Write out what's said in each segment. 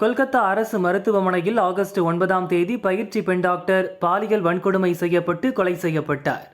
கொல்கத்தா அரசு மருத்துவமனையில் ஆகஸ்ட் ஒன்பதாம் தேதி பயிற்சி பெண் டாக்டர் பாலியல் வன்கொடுமை செய்யப்பட்டு கொலை செய்யப்பட்டார்.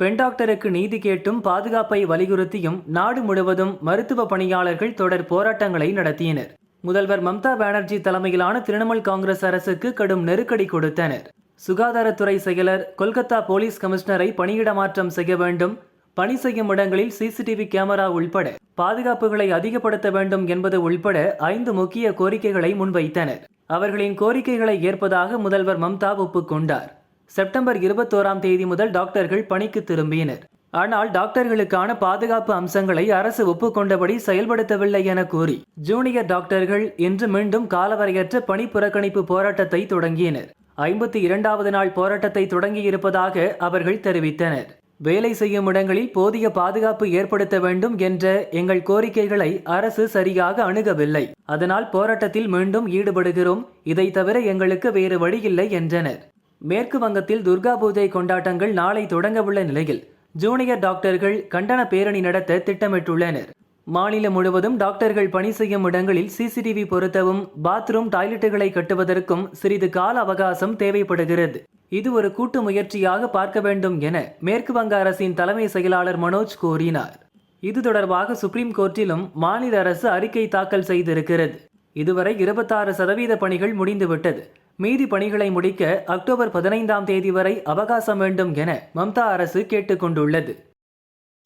பெண் டாக்டருக்கு நீதி கேட்டும் பாதுகாப்பை வலியுறுத்தியும் நாடு முழுவதும் மருத்துவ பணியாளர்கள் தொடர் போராட்டங்களை நடத்தினர். முதல்வர் மம்தா பானர்ஜி தலைமையிலான திரிணாமுல் காங்கிரஸ் அரசுக்கு கடும் நெருக்கடி கொடுத்தனர். சுகாதாரத்துறை செயலர் கொல்கத்தா போலீஸ் கமிஷனரை பணியிட மாற்றம் செய்ய வேண்டும் பணி செய்யும் இடங்களில் சிசிடிவி கேமரா உள்பட பாதுகாப்புகளை அதிகப்படுத்த வேண்டும் என்பது உள்பட ஐந்து முக்கிய கோரிக்கைகளை முன்வைத்தனர். அவர்களின் கோரிக்கைகளை ஏற்பதாக முதல்வர் மம்தா ஒப்புக்கொண்டார். செப்டம்பர் இருபத்தோராம் தேதி முதல் டாக்டர்கள் பணிக்கு திரும்பினர். ஆனால் டாக்டர்களுக்கான பாதுகாப்பு அம்சங்களை அரசு ஒப்புக்கொண்டபடி செயல்படுத்தவில்லை என கூறி ஜூனியர் டாக்டர்கள் இன்று மீண்டும் காலவரையற்ற பணி புறக்கணிப்பு போராட்டத்தை தொடங்கினர். ஐம்பத்தி இரண்டாவது நாள் போராட்டத்தை தொடங்கியிருப்பதாக அவர்கள் தெரிவித்தனர். வேலை செய்யும் இடங்களில் போதிய பாதுகாப்பு ஏற்படுத்த வேண்டும் என்ற எங்கள் கோரிக்கைகளை அரசு சரியாக அணுகவில்லை. அதனால் போராட்டத்தில் மீண்டும் ஈடுபடுகிறோம். இதை தவிர எங்களுக்கு வேறு வழியில்லை என்றனர். மேற்கு வங்கத்தில் துர்கா பூஜை கொண்டாட்டங்கள் நாளை தொடங்கவுள்ள நிலையில் ஜூனியர் டாக்டர்கள் கண்டன பேரணி நடத்த திட்டமிட்டுள்ளனர். மாநிலம் முழுவதும் டாக்டர்கள் பணி செய்யும் இடங்களில் சிசிடிவி பொருத்தவும் பாத்ரூம் டாய்லெட்டுகளை கட்டுவதற்கும் சிறிது கால அவகாசம் தேவைப்படுகிறது. இது ஒரு கூட்டு முயற்சியாக பார்க்க வேண்டும் என மேற்கு வங்க அரசின் தலைமை செயலாளர் மனோஜ் கூறினார். இது தொடர்பாக சுப்ரீம் கோர்ட்டிலும் மாநில அரசு அறிக்கை தாக்கல் செய்திருக்கிறது. இதுவரை இருபத்தாறு சதவீத பணிகள் முடிந்துவிட்டது. மீதி பணிகளை முடிக்க அக்டோபர் பதினைந்தாம் தேதி வரை அவகாசம் வேண்டும் என மம்தா அரசு கேட்டுக்கொண்டுள்ளது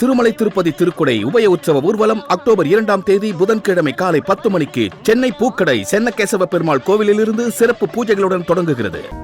திருமலை திருப்பதி திருக்குடை உபய உற்சவ ஊர்வலம் அக்டோபர் இரண்டாம் தேதி புதன்கிழமை காலை பத்து மணிக்கு சென்னை பூக்கடை சென்னகேசவ பெருமாள் கோவிலிலிருந்து சிறப்பு பூஜைகளுடன் தொடங்குகிறது.